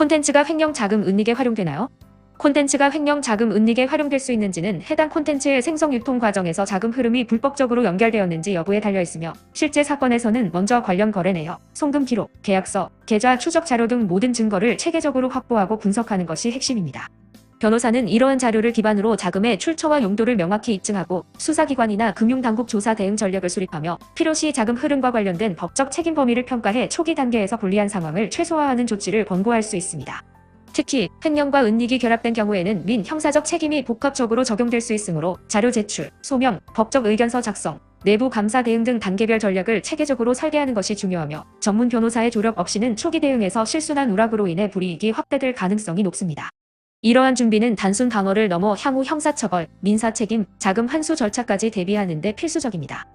콘텐츠가 횡령 자금 은닉에 활용되나요? 콘텐츠가 횡령 자금 은닉에 활용될 수 있는지는 해당 콘텐츠의 생성 유통 과정에서 자금 흐름이 불법적으로 연결되었는지 여부에 달려 있으며 실제 사건에서는 먼저 관련 거래 내역, 송금 기록, 계약서, 계좌 추적 자료 등 모든 증거를 체계적으로 확보하고 분석하는 것이 핵심입니다. 변호사는 이러한 자료를 기반으로 자금의 출처와 용도를 명확히 입증하고 수사기관이나 금융당국 조사 대응 전략을 수립하며 필요시 자금 흐름과 관련된 법적 책임 범위를 평가해 초기 단계에서 불리한 상황을 최소화하는 조치를 권고할 수 있습니다. 특히 횡령과 은닉이 결합된 경우에는 민 형사적 책임이 복합적으로 적용될 수 있으므로 자료 제출, 소명, 법적 의견서 작성, 내부 감사 대응 등 단계별 전략을 체계적으로 설계하는 것이 중요하며 전문 변호사의 조력 없이는 초기 대응에서 실수나 누락으로 인해 불이익이 확대될 가능성이 높습니다. 이러한 준비는 단순 방어를 넘어 향후 형사처벌, 민사책임, 자금 환수 절차까지 대비하는 데 필수적입니다.